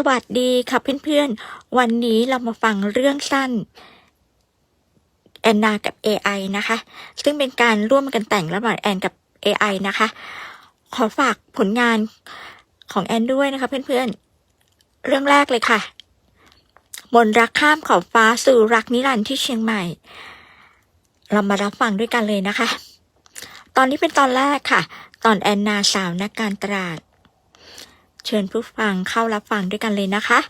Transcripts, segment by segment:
สวัสดีค่ะเพื่อนๆ วันนี้เรามาฟังเรื่องสั้นแอนนากับ AI นะคะ ซึ่งเป็นการร่วมกันแต่งระหว่างแอนกับ AI นะคะ ขอฝากผลงานของแอนด้วยนะคะเพื่อนๆ เรื่องแรกเลยค่ะ มนรักข้ามขอบฟ้าสู่รักนิรันดร์ที่เชียงใหม่ เรามารับฟังด้วยกันเลยนะคะ ตอนนี้เป็นตอนแรกค่ะ ตอนแอนนาสาวนักการตลาด เชิญผู้ฟังเข้ารับฟังด้วยกันเลยนะคะ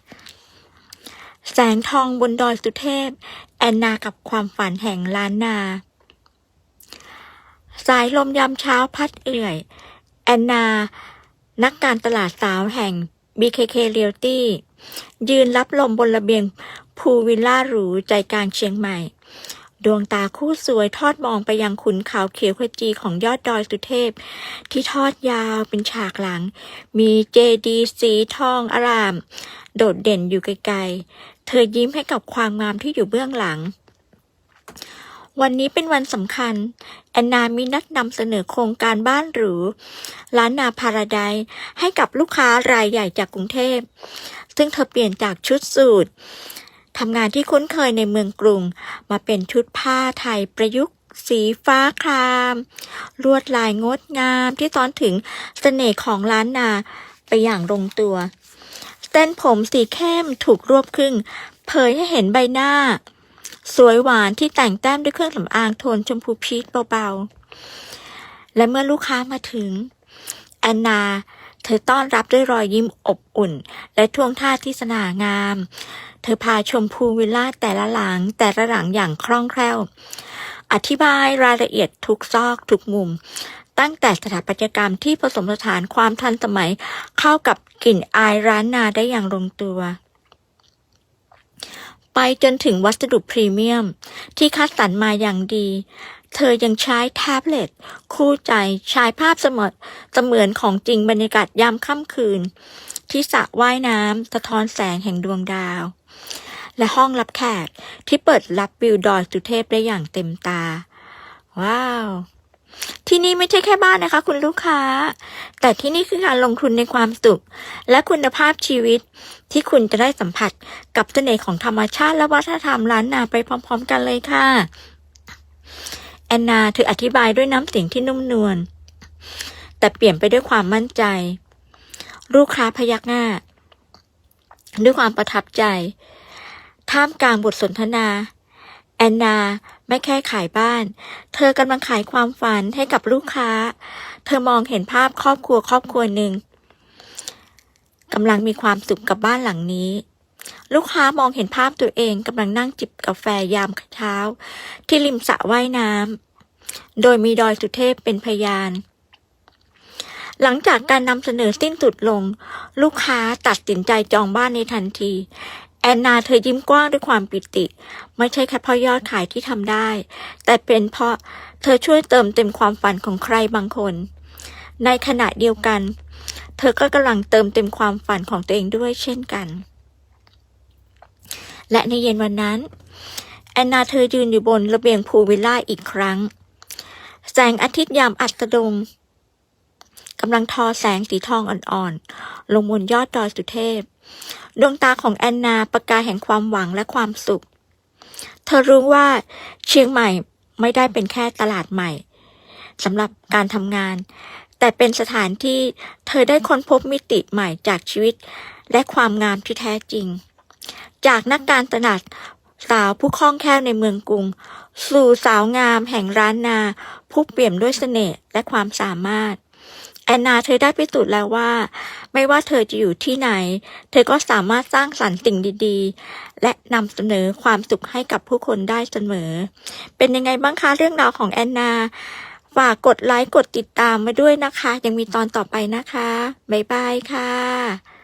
แสงทองบนดอยสุเทพ แอนนากับความฝันแห่งล้านนา สายลมยามเช้าพัดเอื่อย แอนนา นักการตลาดสาวแห่ง BKK Realty ยืนรับลมบนระเบียงพูลวิลล่าหรูใจกลางเชียงใหม่ ดวงตาคู่สวยทอดมองไปยังขุนเขาเขียวขจีของยอดดอยสุเทพ ที่ทอดยาวเป็นฉากหลัง มีเจดีสีทองอาราม โดดเด่นอยู่ไกลๆ เธอยิ้มให้กับความงามที่อยู่เบื้องหลัง วันนี้เป็นวันสำคัญ แอนนามีนัดนำเสนอโครงการบ้านหรูร้านนาพาราไดซ์ให้กับลูกค้ารายใหญ่จากกรุงเทพ ซึ่งเธอเปลี่ยนจากชุดสูท ทำงานที่คุ้นเคยในเมืองกรุง มาเป็นชุดผ้าไทยประยุกต์ สีฟ้าคราม ลวดลายงดงามที่ตอนถึงเสน่ห์ของล้านนาไปอย่างลงตัว เส้นผมสีเข้มถูกรวบครึ่ง เผยให้เห็นใบหน้า สวยหวานที่แต่งแต้มด้วยเครื่องสำอางโทนชมพูพีชเบาๆ และเมื่อลูกค้ามาถึงแอนนา เธอต้อนรับด้วยรอยยิ้มอบอุ่น และท่วงท่าที่สง่างาม เธอพาชมพูวิลล่าแต่ละหลังแต่ละหลังอย่างคล่องแคล่ว อธิบายรายละเอียดทุกซอกทุกมุม ตั้งแต่สถาปัตยกรรมที่ผสมผสานความทันสมัยเข้ากับกลิ่นอายร้านนาได้อย่างลงตัว ไปจนถึงวัสดุพรีเมียม ที่คัดสรรมาอย่างดี เธอยังใช้แท็บเล็ต คู่ใจฉายภาพเสมือนเสมือนของจริงบรรยากาศยามค่ำคืน ที่สระว่ายน้ำสะท้อนแสงแห่งดวงดาว และห้องรับแขกที่เปิดรับวิวดอยสุเทพได้อย่างเต็มตา ว้าว ที่นี่ไม่ใช่แค่บ้านนะคะ คุณลูกค้า แต่ที่นี่คือการลงทุนในความสุข และคุณภาพชีวิต ที่คุณจะได้สัมผัสกับเสน่ห์ของธรรมชาติและวัฒนธรรมล้านนาไปพร้อม ๆ กันเลยค่ะ แอนนาเธออธิบายด้วยน้ำเสียงที่นุ่มนวลแต่เปลี่ยนไปด้วยความมั่นใจ ลูกค้าพยักหน้า ด้วยความประทับใจ ท่ามกลางบทสนทนา แอนนาไม่แค่ขายบ้าน เธอกำลังขายความฝันให้กับลูกค้า เธอมองเห็นภาพครอบครัวครอบครัวหนึ่งกำลังมีความสุขกับบ้านหลังนี้ ลูกค้ามองเห็นภาพตัวเองกำลังนั่งจิบกาแฟยามเช้า ที่ริมสระว่ายน้ำโดยมีดอยสุเทพเป็นพยาน หลังจากการนำเสนอสิ้นสุดลง ลูกค้าตัดสินใจจองบ้านในทันที แอนนาเธอยิ้มกว้างด้วยความปิติ ไม่ใช่แค่เพราะยอดขายที่ทำได้ แต่เป็นเพราะเธอช่วยเติมเต็มความฝันของใครบางคน ในขณะเดียวกัน เธอก็กำลังเติมเต็มความฝันของตัวเองด้วยเช่นกัน และในเย็นวันนั้น แอนนาเธอยืนอยู่บนระเบียงพูลวิลล่าอีกครั้ง แสงอาทิตย์ยามอัสดงกำลังทอแสงสีทองอ่อนๆ ลงบนยอดดอยสุเทพ ดวงตาของแอนนาประกายแห่งความหวังและความสุข เธอรู้ว่าเชียงใหม่ไม่ได้เป็นแค่ตลาดใหม่สำหรับการทำงาน แต่เป็นสถานที่เธอได้ค้นพบมิติใหม่จากชีวิตและความงามที่แท้จริง จากนักการตลาดสาวผู้คล่องแคล่วในเมืองกรุง สู่สาวงามแห่งร้านนา ผู้เปี่ยมด้วยเสน่ห์และความสามารถ แอนนาเธอได้พิสูจน์แล้วว่า ไม่ว่าเธอจะอยู่ที่ไหน เธอก็สามารถสร้างสรรค์สิ่งดีๆ และนำเสนอความสุขให้กับผู้คนได้เสมอ เป็นยังไงบ้างคะเรื่องราวของแอนนาฝากกดไลค์กดติดตามมาด้วยนะคะ ยังมีตอนต่อไปนะคะ บ๊ายบายค่ะ